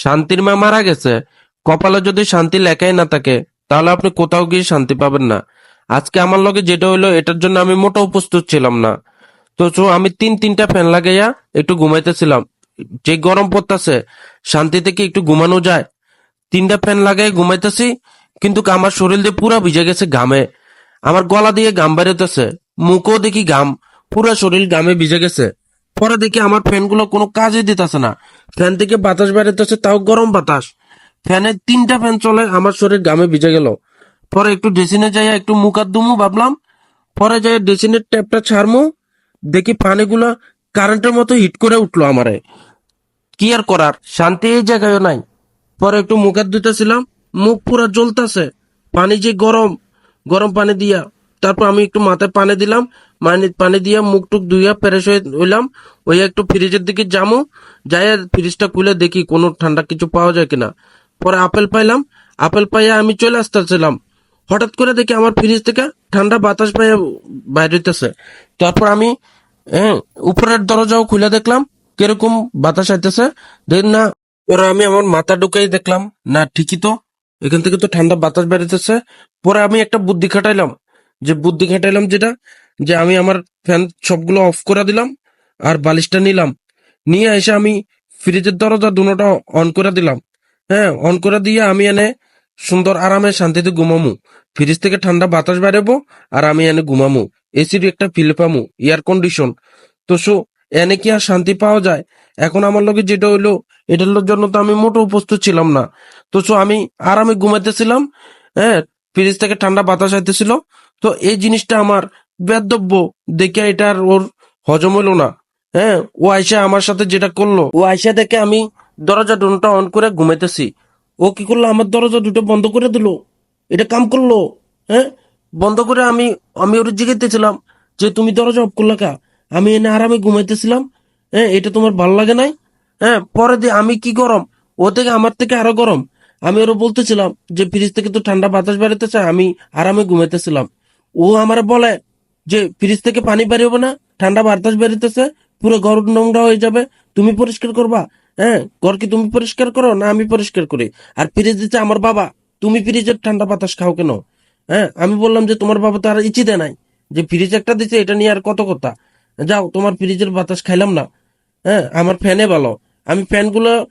শান্তির মা মারা গেছে। কপালে যদি শান্তি লেখাই না থাকে, তাহলে আপনি কোথাও গিয়ে শান্তি পাবেন না। আজকে আমার লগে যেটা হইল, এটার জন্য আমি মোটেও প্রস্তুত ছিলাম না। তো আমি তিন, তিনটা ফ্যান লাগাইয়া একটু ঘুমাইতেছিলাম। যে গরম পড়তেছে, শান্তি থেকে একটু ঘুমানো যায়। তিনটা ফ্যান লাগাই ঘুমাইতেছি, কিন্তু আমার শরীর দিয়ে পুরা ভিজে গেছে ঘামে। আমার গলা দিয়ে ঘাম বেরোতেছে মুখও দেখি ঘাম, পুরা শরীর ঘামে ভিজে গেছে। পরে দেখি আমার ফ্যানগুলো কোনো কাজই দিতেছে না। ফ্যান থেকে বাতাস বেরোতেছে তাও গরম বাতাস। ফ্যানের তিনটা ফ্যান চলে, আমার শরীর গামে ভিজে গেল। পরে একটু ড্রেসিনে যাইয়া একটু মুখ হাত দুমু ভাবলাম। পরে যাই ড্রেসিনের ট্যাপটা ছাড়মু, দেখি পানিগুলা কারেন্টের মতো হিট করে উঠল আমারে। কি আর করার, শান্তি এই জায়গায় নাই। পরে একটু মুখ হাত ধুতেছিলাম মুখ পুরা জ্বলতেছে। পানি যে গরম গরম পানি দিয়া তারপর আমি একটু মাথায় পানি দিলাম মানে পানি দিয়া মুখ টুক ধুইয়া ফ্রেশ হয়ে হইলাম। ওই একটু ফ্রিজের দিকে যামু যাই ফ্রিজটা খুলে দেখি কোনো ঠান্ডা কিছু পাওয়া যায় কিনা। পরে আপেল পাইলাম, আপেল পাইয়া আমি চলে আসতেছিলাম। হঠাৎ করে দেখি আমার ফ্রিজ থেকে ঠান্ডা বাতাস পাইয়া বাইরে হইতেছে। তারপর আমি হ্যাঁ উপরের দরজাও খুলে দেখলাম, কীরকম বাতাস আইতেছে। দেখ না, পরে আমি আমার মাথা ঢুকাই দেখলাম, না ঠিকই তো, এখান থেকে তো ঠান্ডা বাতাস বেরোতেছে পরে আমি একটা বুদ্ধি খাটাইলাম যে বুদ্ধি খাটাইলাম যেটা, যে আমি আমার ফ্যান সবগুলো অফ করে দিলাম আর বালিশটা নিলাম। নিয়ে এসে আমি ফ্রিজের দরজা দুটোটা অন করে দিলাম। হ্যাঁ অন করে দিয়ে আমি এনে সুন্দর আরামে শান্তিতে ঘুমামু। ফ্রিজ থেকে ঠান্ডা বাতাস বেরোবো আর আমি এনে ঘুমামু। এসির একটা ফিল পামু এয়ার কন্ডিশন তো সো, এনে কি আর শান্তি পাওয়া যায়? এখন আমার লগে যেটা হইল, এটার জন্য তো আমি মোটেও প্রস্তুত ছিলাম না। তো সো আমি আরামে ঘুমাইতেছিলাম হ্যাঁ ফ্রিজ থেকে ঠান্ডা বাতাস আইতেছিল। তো এই জিনিসটা আমার বেদব্য দেখে এটা আর ওর হজম হইল না। হ্যাঁ ও আইসা আমার সাথে যেটা করল, ও আইসা দেখে আমি দরজা ডোনটা অন করে ঘুমাইতেছি। ও কি করল? আমার দরজা দুটো বন্ধ করে দিল। এটা কাম করল। হ্যাঁ বন্ধ করে আমি আমি ওর জিজ্ঞেতেছিলাম যে, তুমি দরজা অফ করলা কা? আমি এনে আরামে ঘুমাইতেছিলাম। হ্যাঁ এটা তোমার ভালো লাগে নাই? হ্যাঁ পরে দিয়ে আমি কি গরম? ও থেকে আমার থেকে আরও গরম। আমি ওরা বলতেছিলাম যে, ফ্রিজ থেকে তো ঠান্ডা বাতাস বেরোতেছে আমি আরামে ঘুমাইতেছিলাম। ও আমার বলে যে, ফ্রিজ থেকে পানি বেরোবে না, ঠান্ডা বাতাস বেরোতেছে পুরো ঘর নোংরা হয়ে যাবে, তুমি পরিষ্কার করবা হ্যাঁ? ঘর কি তুমি পরিষ্কার করো না আমি পরিষ্কার করি? আর ফ্রিজ দিচ্ছে আমার বাবা, তুমি ফ্রিজের ঠান্ডা বাতাস খাও কেন? হ্যাঁ? আমি বললাম যে, তোমার বাবা তো আর ইচ্ছিতে নাই, যে ফ্রিজ একটা দিচ্ছে এটা নিয়ে আর কত কথা? যাও, তোমার ফ্রিজের বাতাস খাইলাম না। হ্যাঁ? আমার ফ্যানে ভালো। আমি ফ্যানগুলো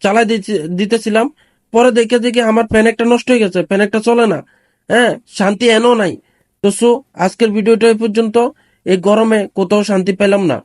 চালাই দিতে- দিতেছিলাম, পরে দেখে দেখে আমার ফ্যান একটা নষ্ট হয়ে গেছে, ফ্যান একটা চলে না হ্যাঁ? শান্তি এনো নাই। তো সো আজকের ভিডিওটা এই পর্যন্ত। এই গরমে কোথাও শান্তি পেলাম না।